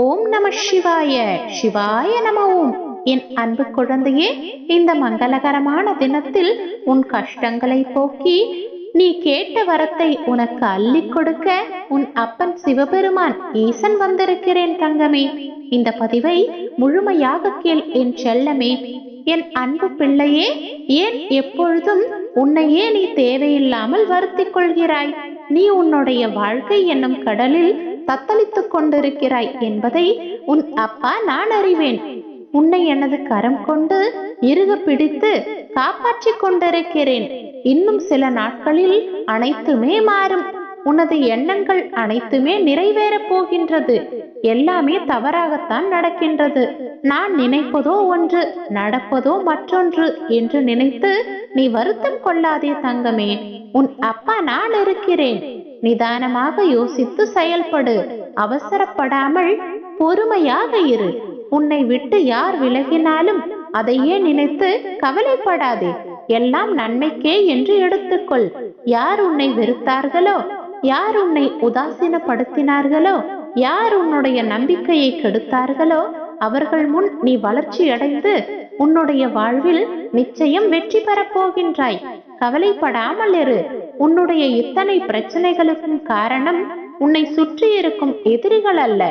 ஓம் நம சிவாய. சிவாய நம ஓம் என் அன்பு குழந்தையே இந்த மங்களகரமான தினத்தில் உன் கஷ்டங்களை போக்கி நீ கேட்ட வரத்தை உனக்கு அள்ளி கொடுக்க உன் அப்பன் சிவபெருமான் ஈசன் வந்திருக்கிறேன் தங்கமே. இந்த பதிவை முழுமையாக கேள் என் செல்லமே. என் அன்பு பிள்ளையே ஏன் எப்பொழுதும் உன்னையே நீ தேவையில்லாமல் வருத்திக் கொள்கிறாய்? நீ உன்னுடைய வாழ்க்கை என்னும் கடலில் தத்தளித்துக் கொண்டிருக்கிறாய் என்பதை உன் அப்பா நான் அறிவேன். உன்னை எனது கரம் கொண்டு இறுக பிடித்து காப்பாற்றிக் கொண்டிருக்கிறேன். இன்னும் சில நாட்களில் அனைத்துமே மாறும். உனது எண்ணங்கள் அனைத்துமே நிறைவேறப் போகின்றது. எல்லாமே தவறாகத்தான் நடக்கின்றது. நான் நினைப்பதோ ஒன்று நடப்பதோ மற்றொன்று என்று நினைத்து நீ வருத்தம் கொள்ளாதே தங்கமே. உன் அப்பா நான் இருக்கிறேன். நிதானமாக யோசித்து செயல்படு. அவசரப்படாமல் பொறுமையாக இரு. உன்னை விட்டு யார் விலகினாலும் அதையே நினைத்து கவலைப்படாதே. எல்லாம் நன்மைக்கே என்று எடுத்துக்கொள். யார் உன்னை வெறுத்தார்களோ யார் உன்னை உதாசீனப்படுத்தினார்களோ யார் உன்னுடைய நம்பிக்கையை கெடுத்தார்களோ அவர்கள் முன் நீ வளர்ச்சி அடைந்து உன்னுடைய வாழ்வில் நிச்சயம் வெற்றி பெறப் போகின்றாய். கவலைப்படாமல் இரு. உன்னுடைய இத்தனை பிரச்சனைகளுக்கும் காரணம் உன்னை சுற்றி இருக்கும் எதிரிகள் அல்ல.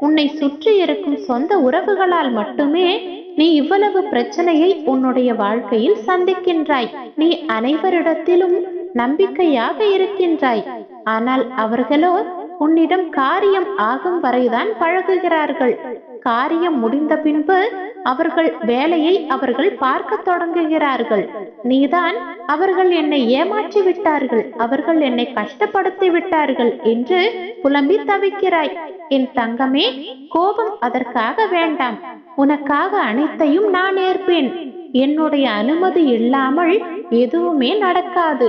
உன்னை சுற்றி இருக்கும் சொந்த உறவுகளால் மட்டுமே நீ இவ்வளவு பிரச்சனையை உன்னுடைய வாழ்க்கையில் சந்திக்கின்றாய். நீ அனைவரிடத்திலும் நம்பிக்கையாக இருக்கின்றாய். ஆனால் அவர்களோ உன்னிடம் காரியம் ஆகும் வரைதான் பழகுகிறார்கள். காரியம் முடிந்த பின்பு அவர்கள் வேலையை அவர்கள் பார்க்க தொடங்குகிறார்கள். நீதான் அவர்கள் என்னை ஏமாற்றி விட்டார்கள். அவர்கள் என்னை கஷ்டப்படுத்தி விட்டார்கள் என்று புலம்பி தவிக்கிறாய். என் தங்கமே கோபம் அதற்காக வேண்டாம். உனக்காக அனைத்தையும் நான் ஏற்பேன். என்னுடைய அனுமதி இல்லாமல் எதுவுமே நடக்காது.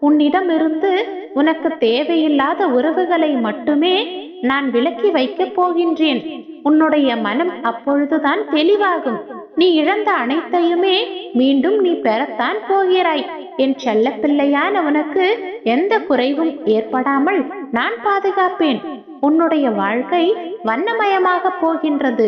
உன்னிடமிருந்து உனக்கு தேவையில்லாத உறவுகளை மட்டுமே நான் விலக்கி வைக்கப் போகின்றேன். உன்னுடைய மனம் அப்பொழுதுதான் தெளிவாகும். நீ இழந்த அனைத்தையுமே மீண்டும் நீ பெறத்தான் போகிறாய். என் செல்ல பிள்ளையான உனக்கு எந்த குறைவும் ஏற்படாமல் நான் பாதுகாப்பேன். உன்னுடைய வாழ்க்கை வண்ணமயமாக போகின்றது.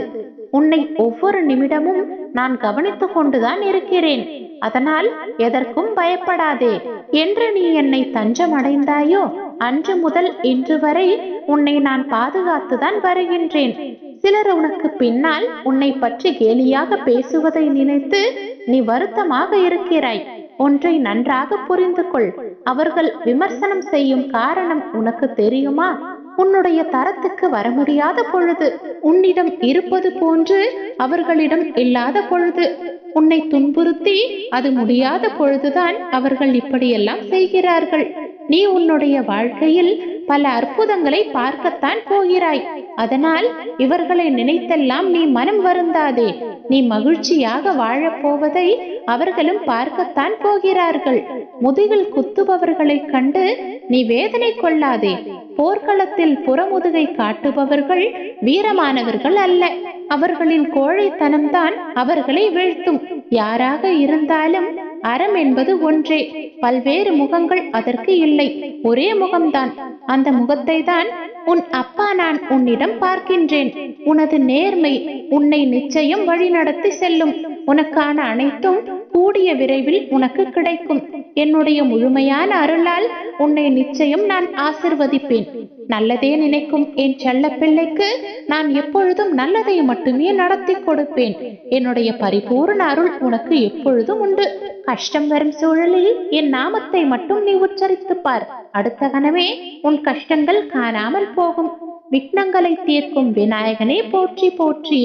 உன்னை ஒவ்வொரு நிமிடமும் நான் கவனித்துக் கொண்டுதான் இருக்கிறேன். அதனால் எதற்கும் பயப்படாதே. என்று நீ என்னை தஞ்சம் அடைந்தாயோ அன்று முதல் இன்று வரை உன்னை நான் பாதுகாத்துதான் வருகின்றேன். சிலர் உனக்கு பின்னால் உன்னை பற்றி கேலியாக பேசுவதை நினைத்து நீ வருத்தமாக இருக்கிறாய். ஒன்றை நன்றாக புரிந்து கொள் அவர்கள் விமர்சனம் செய்யும் காரணம் உனக்கு தெரியுமா? உன்னுடைய தரத்துக்கு வர முடியாத பொழுது உன்னிடம் இருப்பது போன்று அவர்களிடம் இல்லாத பொழுது உன்னை துன்புறுத்தி அது முடியாத பொழுதுதான் அவர்கள் இப்படியெல்லாம் செய்கிறார்கள். நீ உன்னுடைய வாழ்க்கையில் பல அற்புதங்களை பார்க்கத்தான் போகிறாய். அதனால் இவர்களை நினைத்தெல்லாம் நீ மனம் வருந்தாதே. நீ மகிழ்ச்சியாக வாழப் போவதை அவர்களும் பார்க்கத்தான் போகிறார்கள். முதுகில் குத்துபவர்களைக் கண்டு நீ வேதனை கொள்ளாதே. போர்க்களத்தில் புறமுதுகை காட்டுபவர்கள் வீரமானவர்கள் அல்ல. அவர்களின் கோழைத்தனம்தான் அவர்களை வீழ்த்தும். யாராக இருந்தாலும் அறம் என்பது ஒன்றே. பல்வேறு முகங்கள் அதற்கு இல்லை. ஒரே முகம்தான். அந்த முகத்தை தான் உன் அப்பா நான் உன்னிடம் பார்க்கின்றேன். உனது நேர்மை உன்னை நிச்சயம் வழிநடத்தி செல்லும். உனக்கான அனைத்தும் கூடிய விரைவில் உனக்கு கிடைக்கும். என்னுடைய முழுமையான அருளால் உன்னை நிச்சயம் நான் ஆசிர்வதிப்பேன். நல்லதே நினைக்கும் என் செல்ல பிள்ளைக்கு நான் எப்பொழுதும் நல்லதை மட்டுமே நடத்தி கொடுப்பேன். என்னுடைய பரிபூர்ண அருள் உனக்கு எப்பொழுதும் உண்டு. கஷ்டம் வரும் சூழலில் என் நாமத்தை மட்டும் நீ உச்சரித்து பார். அடுத்த கனவே உன் கஷ்டங்கள் காணாமல் போகும். விக்னங்களை தீர்க்கும் விநாயகனே போற்றி போற்றி